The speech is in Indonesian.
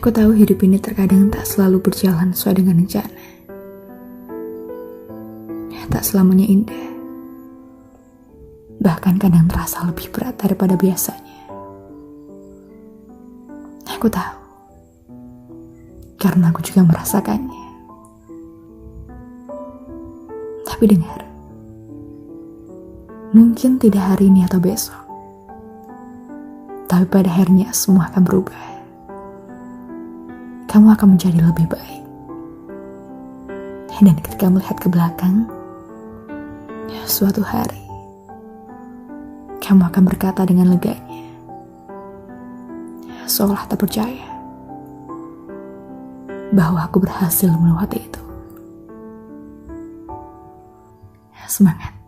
Aku tahu hidup ini terkadang tak selalu berjalan sesuai dengan rencana. Tak selamanya indah. Bahkan kadang terasa lebih berat daripada biasanya. Aku tahu. Karena aku juga merasakannya. Tapi dengar. Mungkin tidak hari ini atau besok. Tapi pada akhirnya semua akan berubah kamu akan menjadi lebih baik. Dan ketika melihat ke belakang, suatu hari, kamu akan berkata dengan leganya, seolah tak percaya bahwa aku berhasil melewati itu. Semangat.